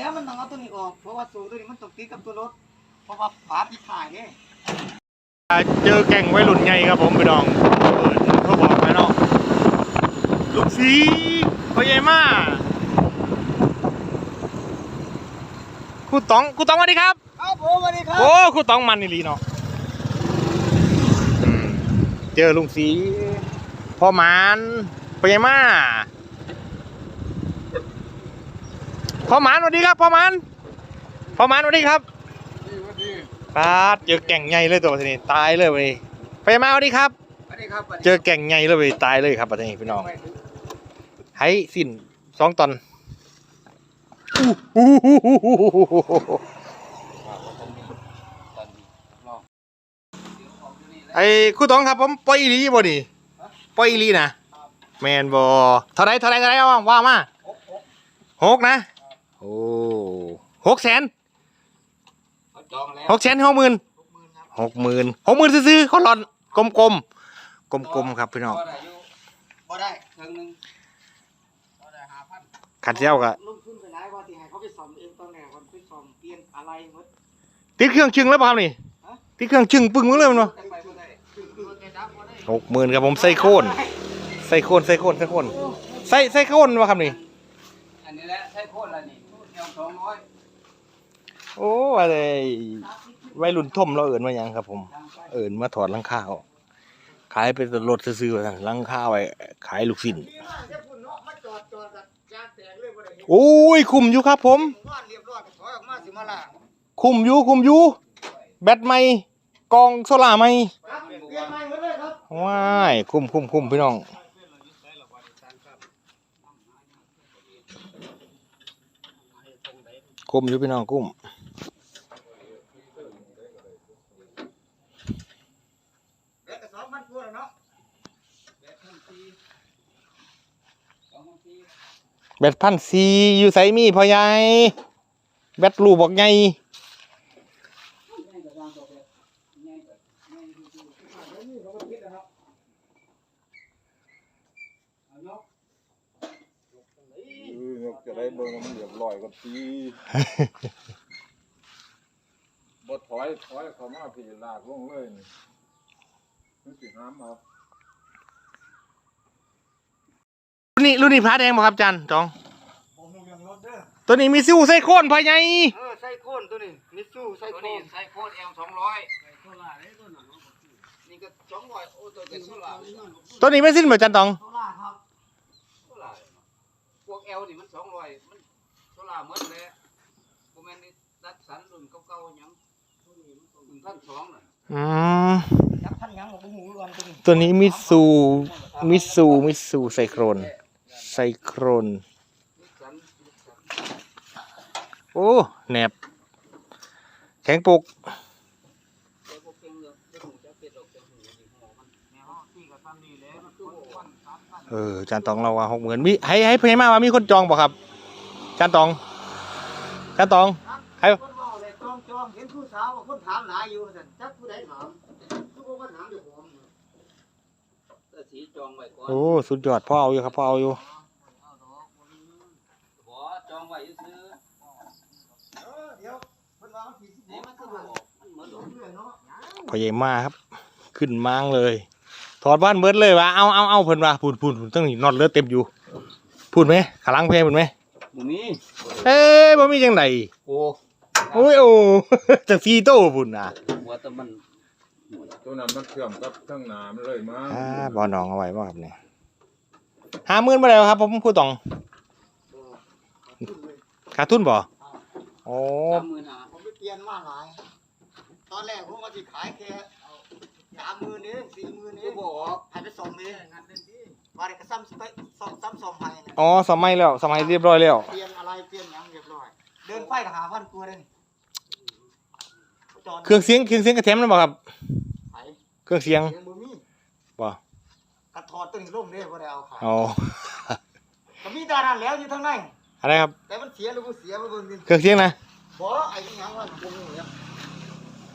แล้วมันต้องเอาตัวนี้ออก เพราะว่าสูงตัวนี้มันตกติดกับตัวรถ เพราะว่าฝาปิดถ่ายเนี่ยเจอแก่งวัยรุ่นไงครับผมพี่น้องเปิดเขาบอกไว้เนาะลูกสีพ่อใหญ่มาครูต๋องครูต๋องสวัสดีครับ ครับผมสวัสดีครับ โอ้ครูต๋องมันนี่ลีเนาะอืมเจอลุงสีพ่อหมานพ่อใหญ่มา พ่อหมานสวัสดีครับพ่อหมานพ่อหมานสวัสดีครับปาดเจอแก่งใหญ่เลยตัวนี้ตายเลยวันนี้ไปมาสวัสดีครับสวัสดีครับ เจอแก่งใหญ่เลยวันนี้ตายเลยครับปัตตานีพี่น้องให้สิ้นสองตอนอู้หูไอ้คู่ตองครับผมป่อยลีบ่นี่ปล่อยลีนะแมนบ่เท่าไรเท่าไรเท่าไรเอาว่ามาหกนะ โอ้หกแสนจองแล้วหกแสนหกหมื่นหกหมื่นหกหมื่นซื้อๆเขาหลอนกลมๆกลมๆครับพี่น้องบ่ได้อยู่บ่ได้เครื่องหนึงบ่ได้ห้าพันขัดเจ้าก็ลงทุนไปหลายว่าที่ให้เขาไปซ่อมเองตอนแรกมันไปซ่อมเปลี่ยนอะไรหมด ติดเครื่องชึงแล้วเปล่าครับนี่ติดเครื่องชึงปึ้งมึงเลยมันวะแต่ไปบ่ได้คือคือแกดับบ่ได้หกหมื่นครับผมไซโคนไซโคนไซโคนไซโคนไซไซโคนวะครับนี่อันนี้แหละใช้โคนละนี่ แนวสองร้อยโอ้อะไรวัยรุ่นท่มเราเอิญมายังครับ ผม เอิญมาถอดหลังคาออกขายเป็นรถซื้อๆว่าซั่นหลังคาไว้ขายลูกชิ้นโอ้ยคุมอยู่ครับ ผมเรียบร้อยก็ถอยออกมาสิมาล่างคุมอยู่คุมอยู่แบตใหม่กองโซล่าใหม่ครับเปลี่ยนใหม่หมดเลยครับว้ายคุ้มคุ้มคุ้มพี่น้อง กุ้มอยู่พี่น้องกุ้มแบตพันซีอยู่ไซมีพ่อยายเแบตลูบอกไง ง่ายกว่าสร้างตัวแบบง่ายกว่าง่ายที่สุดเดี๋ยวนี้เขาก็คิดแล้วเนาะเอาเนาะ เออยก จะได้เบิ่งว่ามันเรียบร้อยก็ทีบ่ถอยถอยเข้ามาพี่ลากลงเลยนี่มันสิห้ามเอารุ่นนี้รุ่นนี้พระแดงบ่ครับจันจอง ผมหูยังรถเด้อตัวนี้มีซิวไซโคนพ่อใหญ่เออไส้โคนตัวนี้มิตซูไส้โคนไส้โคนเอลสองร้อยโซล่าได้ตัวหนังนี่ก็สองร้อยโอ้ตัวเป็นโซล่าตัวนี้ไม่สิ้นเหมือนจันตอง โซล่าครับโซล่าพวกเอลนี่มันสองร้อยมันโซล่าหมดเลยผมแม่นนี่ดัดสันรุ่นเก่าๆหยังรุ่นพันสองน่ะอืมยักพันหยังของหูรวนตัวนี้ตัวนี้มิสูมิสูมิสูไซโครนไซโครนนิสสันนิสสัน โอ้แหนบแข็งปุก เออจานตองเราว่าหกหมื่นมีให้ให้เพื่อนมาว่ามีคนจองบ่ครับจานตองจานตองให้คนเมาเลยจองจองเห็นผู้สาวว่าคนถามหลายอยู่สั่นจักผู้ใดถามทุกคนก็ถามอยู่ผมแต่สีจองไว้ก่อนโอ้สุดยอดพ่อเอาอยู่ครับพ่อเอาอยู่เอาดอกบ่จองไว้ซื้อเออเดี๋ยวเพิ่นว่ามันสี่สิบหกมันคือบ่ออกมันเหมือนดอกเรื่อยเนาะพ่อใหญ่มาครับ ขึ้นม้างเลย ถอดบ้านเบิดเลยว่าเอาเอาเอาเพิ่นว่าพูดพูดพูดตั้งนี่นอนเลือดเต็มอยู่พูดไหมขาลังเพลงพูดไหมบ่มีเอ้ยบ่มีจังไดโอ้โอ้ยโอ้ จะฟีโต้พุ่นน่ะหัวแต่มันตัวนั้นมันเชื่อมกับทั้งหน้ามันเลยมาอ่าบ่น้องเอาไว้บ่ครับเนี่ยห้าหมื่นบ่ได้ครับผมพูดตรงขาดทุนบ่โอ้สามหมื่นห้าผมไปเปลี่ยนมาหลาย ตอนแรกผมว่าสิขายแค่ สามหมื่นเองสี่หมื่นเองบ่ออกให้ไปส่งเองว่าได้ก็ซ้ำไปส่งซ้ำส่งให้นะอ๋อสมัยแล้วสมัยเรียบร้อยแล้ว เปลี่ยนอะไรเปลี่ยนหยังเรียบร้อย เดินไฟก็หาพันกว่าเลยจอดเครื่องเสียงเครื่องเสียงกระเทียมนั่นบ่ครับ ไผเครื่องเสียงเสียงบ่มีบ่กระถอดตัวนี้ลงเด้บ่ได้เอาขายอ๋อก็มีดานั้นแล้วอยู่ทางในอะไรครับแต่มันเสียหรือบ่เสียบ่เบิ่งดิเครื่องเสียงนะบ่ไอ้นี่หยังว่าบ่รู้ครับ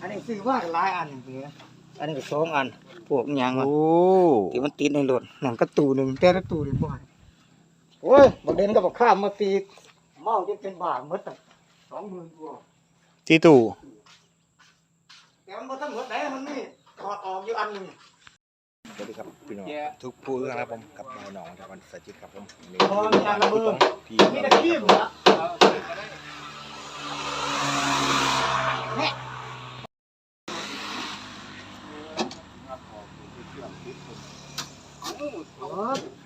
อันนี้ซื้อมาหลายอันนี่นะ อันนี้ก็สองอันพวกหยังอะโอ้ที่มันติดในรถหนังกระตูหนึ่งแต่ละตูนี่บ่ให้โอ้ยบักเด่นก็บอกข้ามมาตีเมาจนเป็นบ้าหมดอะสองหมื่นกว่าที่ตู้แต่มันบ่ทั้งหมดได้มันนี่ถอดออกอยู่อันหนึงสวัสดีครับพี่น้องทุกผู้นะครับผมกับนายหนองจากวันสัจจิตครับผมนี่พอมีอันระเบิดที่มีแต่ขี้หมดละแม่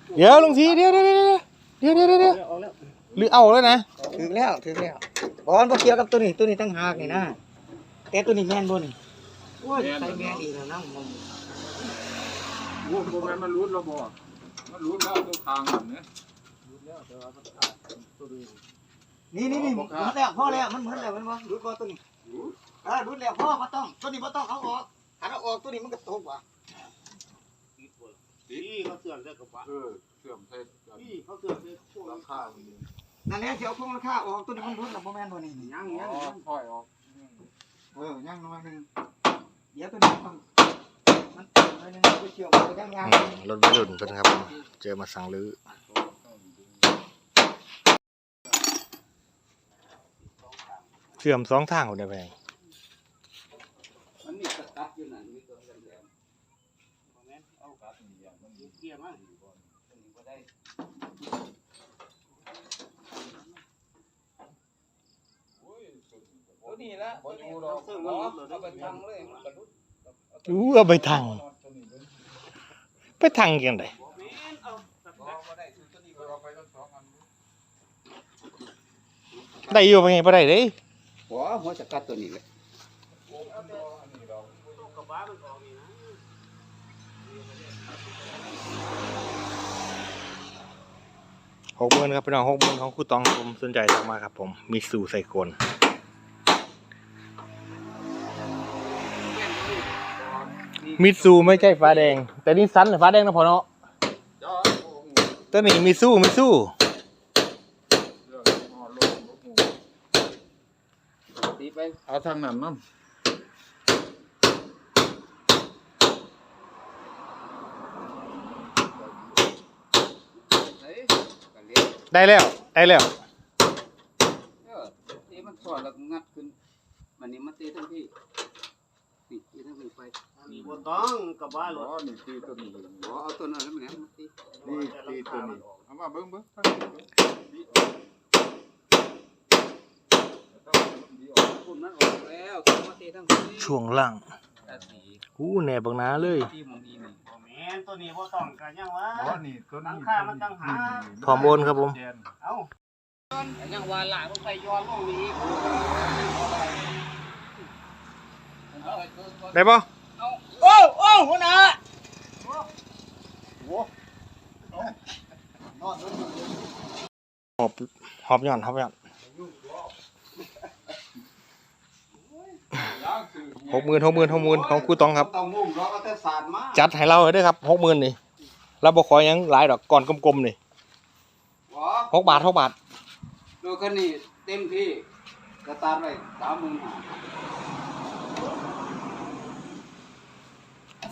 เดี๋ยวลุงทีเดี๋ยวเดี๋ยวเดี๋ยวเดี๋ยวเดี๋ยวเดี๋ยวออกแล้วหรือเอาเลยนะถึงแล้วถึงแล้วบอลบ่เกี่ยวกับตัวนี้ตัวนี้ตั้งหากนี่นะแต่ตัวนี้แม่นบ่นี่โอ้ยใส่แม่นอีกแล้วนะมึงโอ้โหแม่นมันรุดแล้วบ่มันรุดแล้วตัวทางมันเนี่ยนี่นี่นี่มันแล้วพ่อแล้วมันเหมือนแล้วมันบ่รุดบ่ตัวนี้เออรุดแล้วพ่อบ่ต้องตัวนี้บ่ต้องเอาออกถ้าเอาออกตัวนี้มันก็ตกว่ะพี่เขาเสื่อมเรื่องกระบะเออ เสื่อมเทศกันพี่เขาเสื่อมเรื่องพวกราคามันนี่นั่นแหละสิเอาพวกราคาออกตัวนี้มันรุดแล้วบ่แม่นบ่นี่ยังอ๋ยังอยังถอยออกเออย่างหน่อยหนึงเดี๋ยวตัวนี้มันมันเติมหน่อยหนึงไปเชื่อมไปย่างอืมรถวัยรุ่นเพิ่นครับผมเจอมาสั่งลื้อเชื่อมสองทางคนเดียวไปมันมีสกัดอยู่นั่นมีตัวแหลมๆแม่นเอากับเกี่ยมั้ง บ่ได้ตัวนี้ละตัวนี้เราซื้อรถเอาไปทางเลยมันกระดุดอู้เอาไปทางไปทางยังไงแม่นเอาสกัดบ่ได้ซื้อตัวนี้ก็เอาไปทั้งสองอันได้อยู่ไปไงบ่ได้เด้หัวหัวสกัดตัวนี้เลย โอ้อันนี้อันนี้เรา กระบะมันออกนี่นะ หกหมื่นครับพี่น้องหกหมื่นของครูตองผมสนใจทักมาครับ ผมมีสู่ใส่กลมิซูไม่ใช่ฟ้าแดง แต่นี่ซันหรือฟ้าแดงนะพอเนาะตัวนี้มิซูมิซูเองนี้ห่อลงลูกหมูตีไปเอาทางนั้นนั่น เฮ้ยกันเลี้ยง ได้แล้ว ได้แล้ว เออตีมันสอดแล้วก็งัดขึ้นมันนี่มันตีทั้งที่นี่ตีทั้งที่ไปมีบ่ต้องกลับบ้านอ๋รอถนี่ตีตัวนี้หัวเอาตัวนั้นแล้วมันแหลมมันตีนี่ตีตัวนี้เอามาเบิ่งเบิ่งทางนี้เบิ่งดีออกต้องดีออกคุณมันออกแล้วตัวมันตีทั้งที่ช่วงล่าง แต่สีอู้แหนบบังนาเลย ที่มองดีนี่บ่แม่นตัวนี้บ่ต้องกันยังวะ อ๋อนี่ตัวนี้งค่ามันตั้งหาพร้อมโอนครับผม เอ้าแต่ยังว่าหลายมันไปย้อนลงนี้ได้ปะโอ้โอ้หัวหน้าหอบหอบย่อนหอบย่อน ย่างคือ หกหมื่นหกหมื่นหกหมื่นของครูตองครับ ต้องมุ่งเราเอาแต่สาดมาจัดให้เราเลยเด้วยครับหกหมื่นนี่เราบ่ขอหยังหลายดอกก่อนกลมๆนี่หัวหกบาทหกบาทดูคันนี้เต็มที่สตาร์ทไว้สามหมื่นห้า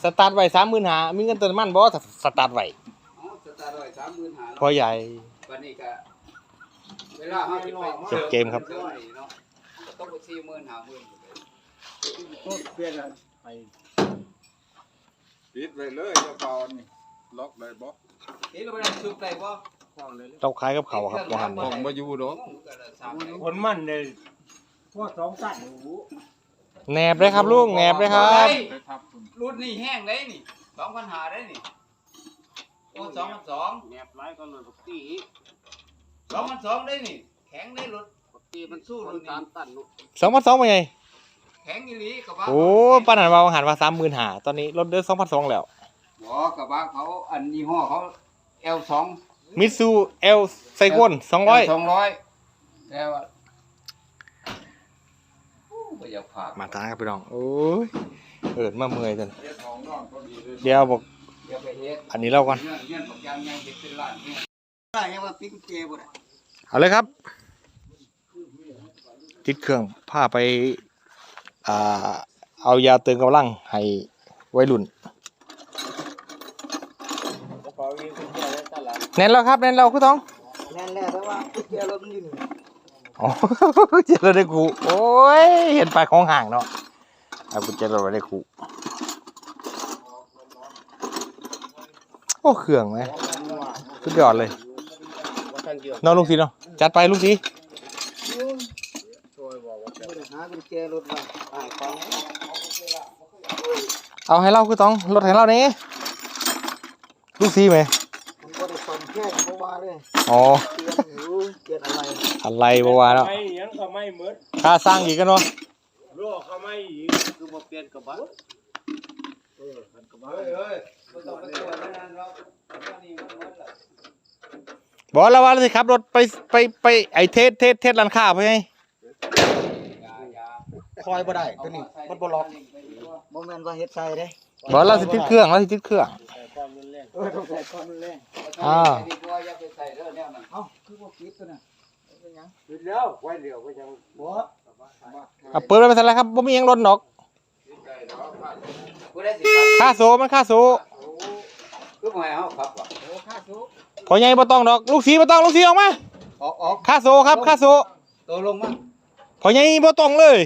สตาร์ทไว้สามหมื่นหามีเงินเติมมันบ่สตาร์ทไว้อ๋อสตาร์ทไว้สามหมื่นห้าพอใหญ่ วันนี้ก็เวลาเขาสิไปจบเกมครับต้องไปสี่หมื่นห้าหมื่น เปลี่ยนแล้วไปปิดไว้เลยเจ้าเปล่านี่ล็อกเลยบ่นี่เราไปได้ซุปได้บ่เราขายกับเขาวครับบ่หันออกมาอยู่ดอกผลมันเลยพวกสองตันโอ้โหแหนบเลยครับลุงแหนบเลยครับไปทับคุณรุ่นนี้แห้งได้นี่สองพันหาได้นี่โอ้สองพันสองแหนบหลายก็เลยปกติสองพันสองได้นี่ แข็งได้รถปกติมันสู้รุ่นนี้สองพันสองเป็นไงแข็งอีหลีกับว่าโอ้ป้านันว่าหันว่าสามหมื่นหาตอนนี้รถเดือสองพันสองแล้วบ่กับว่าเขาอันยี่ห้อเขา L สองมิตซูเอลไซกอนสองร้อยสองร้อยแต่ว่าโอ้บ่อยากฝากมาทางครับพี่น้องโอ้ยเอิดมาเมื่อยจนเฮ็ดห้องนอนก็ดีเลยเดี๋ยวบอกอย่าไปเฮ็ดอันนี้เราก่อนเงื่อนเงื่อนบอกยังยังเฮ็ดเป็นล้านเนี่ยได้ยังว่าปิ๊กเจบ่ได้เอาเลยครับติดเครื่องพาไปอ่า เอายาเติมกำลังให้วัยรุ่นกระเป๋าอีกเป็นแค่ตลาดแน่นแล้วครับแน่นแล้วคุณต้องแน่นแล้วแต่ว่าปิ๊กเจรถมันอยู่นี่อ๋อเจรถได้กูโอ้ยเห็นปลายของห่างเนาะเอากุญแจรถไว้ได้กูโอ้เครื่องไหมสุดยอดเลยเน้องลุงสีเนาะจัดไปลุงสี หากุญแจรถมาหายของเอาให้เราคือต้องรถให้เรานี้ลุงสีไหมมันก็ได้ซ่อมแค่เพราะว่าเลยอ๋อเปลี่ยนหูเปลี่ยนอะไรอะไรบ่ว่าแล้วไม่ยังก็ไม่เหมือนค่าสร้างอีกกันเนาะรั่วเขาไม่อีกคือบ่เปลี่ยนกับบ้านเฮ้ยเฮ้ยไม่ต้องไปตรวจแล้วนะเรานี่มันหมดละบอกแล้วว่าเราสิขับรถไปไปไปไอเทสเทสเทสร้านค้าไปไง คอยบ่ได้ตัวนี้มันบ่ล็อกบ่แม่นว่าเฮ็ดใส่เด้บอกเราสิติดเครื่องเราสิติดเครื่องแต่ความรุนแรงเออต้องใส่ความแรงอ่าดีกว่าอย่าไปใส่เด้อแนวนั้นเอ้าคือบ่คิดตัวน่ะเป็นหยังหยุดแล้วไว้เดี๋ยวก็ยังบ่อะเปิดไปเสร็จแล้วครับบ่มีหยังรถดอกผู้ได้สิครับค่าโซมันค่าโซคือบ่ให้เฮาครับว่ะโอ้ค่าสูงพอใหญ่บ่ต้องดอกลูกสีบ่ต้องลูกสีออกมาออกออกค่าโซครับค่าโซตัวลงมาพอใหญ่บ่ต้องเลย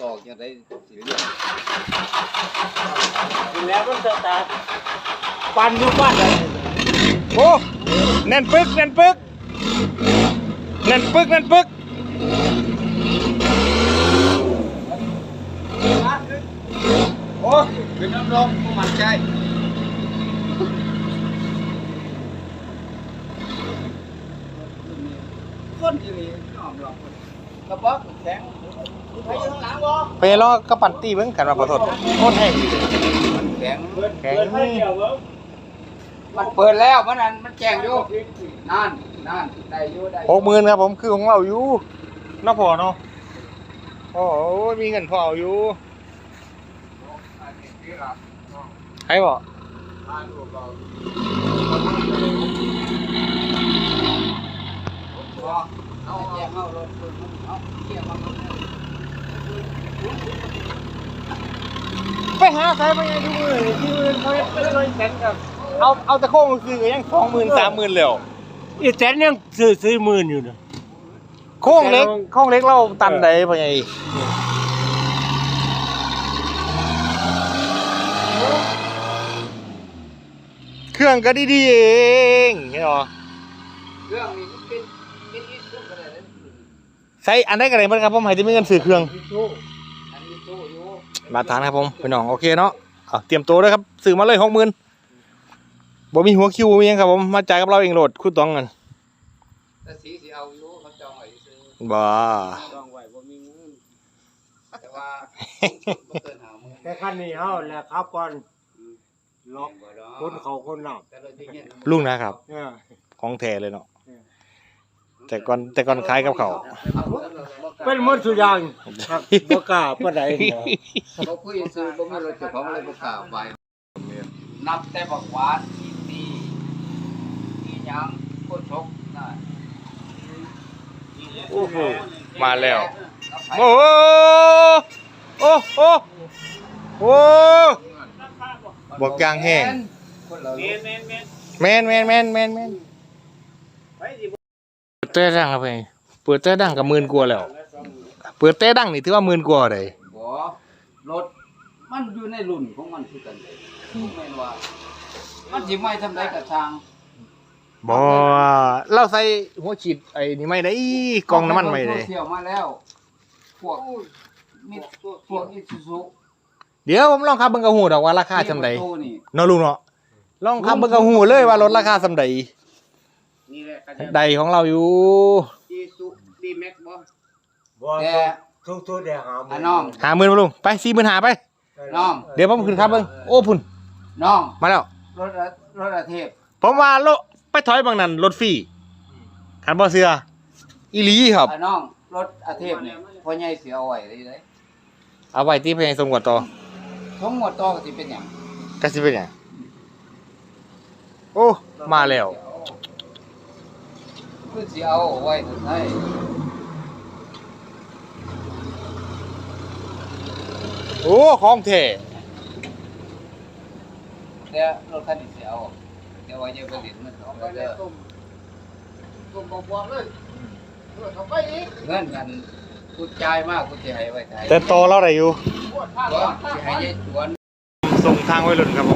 ตอกจังได๋สิเรียกกินแล้วมันจะตาปันอยู่บ้านเลยโอ้แน่นปึกแน่นปึกแน่นปึกแน่นปึกโอ้เป็นน้ำลมบ่มั่นใจคนที่นี่น้อมลองกระบอกแข็งไปอยู่ข้างหลังบ่ ไปรอกระปั่นตีเบิ่งกันว่าขอโทษโคตรแห้งแข็งเปิดเปิดให้เดี๋ยวเว้ยมันเปิดแล้วมันนั่นมันแจ้งอยู่นั่นนั่นได้อยู่ได้อยู่หกหมื่นครับผมคือของเราอยู่เนาะพอเนาะโอ้โหมีเงินพออยู่อันนี้ที่หลับใครบ่ทานอุปกรณ์บ่เอาแจ้งเอารถเอาเกี่ยวมา ไปหาใครไปไงทุกมือนี่ที่อื่นเขาเฮ็ดเป็นร้อยแสนครับเอาเอาตะโค้งซื้อก็ยังสองหมื่นสามหมื่นแล้วอีแตนยังซื้อซื้อหมื่นอยู่นะโค้งเล็กโค้งเล็กเราตันใดไปไงเครื่องก็ดีๆเองเห็นบ่เครื่องนี้มันเป็นเป็นอีสุก็ได้นะใช้อันใดก็ได้มันครับผมให้ที่มีเงินซื้อเครื่องอันนี้สู้อยู่ มาทานครับผมพี่น้องโอเคเนาะเอาเตรียมตัวด้วยครับซื้อมาเลยหกหมื่นบ่มีหัวคิวมีหยังครับผมมาจ่ายกับเราเองโหลดคู่ต้องกันแต่สีสิเอาอยู่เขาจองไว้ซื้อบ้าจองไว้บ่มีเงินแต่ว่าบ่เกิน50,000แต่คันนี้เฮาแหละครับก่อนล็อกบ่ดอกคนเขาคนนแต่รถที่เงี้ยลุงนะครับำเนี่ยของแท้เลยเนาะ แต่ก่อนแต่ก่อนขายกับเขาวเป็นหมดทุกอย่างครับบ่กล้าปานใดเนาะบ่คุยซื้อบ่มีรถเจ้าของเลยบ่กล้าไปนับแต่บักหวานที่ตีที่หยังโคตรชกน่ะโอ้โหมาแล้วโอ้โหโอ้โหโอ้บอกยางแห้งคนเรา แม่นแม่นแม่นแมนแมนแมนแมนแมน ไปสิ บ่เปิดเต้ดังครับพี่เปิดเต้ดังกับหมื่นกว่าแล้ว เปิดเต้ดังนี่ถือว่าหมื่นกว่าเลยบ่รถมันอยู่ในรุ่นของมันคือกันเลยแม่นว่า มันสิไม่ทำไรกับทางบอเราใส่หัวฉีดไอ้นี่ไม่ได้กล่องน้ำมันไม่ได้เที่ยวมาแล้ว พวกมิพวกอิซูซุเดี๋ยวผมลองขับเบิ่งกระหูดอกว่าราคาจำใดตู้นี่เนาะลุงเนาะลองขับเบิ่งกระหูเลยว่ารถราคาจำใด นี่แหละก็จะใดของเราอยู่อีซูดีแม็กบ่บ่แต่ ทุกๆได้หาหมอะน้อง หาหมื่นมาลุงไปสี่หมื่นหาไป น้อง เดี๋ยวผมขึ้นครับเบิ่งโอ้พุ่นน้องมาแล้ว รถอะรถอาเทพผมว่ารถไปถอยบางนั้นรถฟรีคันบ่เสืออีหลีครับ อะน้องรถอาเทพนี่พ่อใหญ่สิเอาไว้ได้เลยเอาไว้ที่เพลงสมกว่าต่อทั้งหมดต่อก็สิเป็นหยังก็สิเป็นหยังโอ้มาแล้ว คือสิเอาไว้ให้โอ้ของแท้แต่รถคันนี้สิเอาเดี๋ยวไว้จะไปเล่นมันเอาไปเด้อต้มต้มบอกๆเลยเงินกันกูจ่ายมากกูจะให้ไว้ไทยแต่โตเราได้อยู่ก็จะให้ยายสวน ส่งทางไว้รุ่นครับผม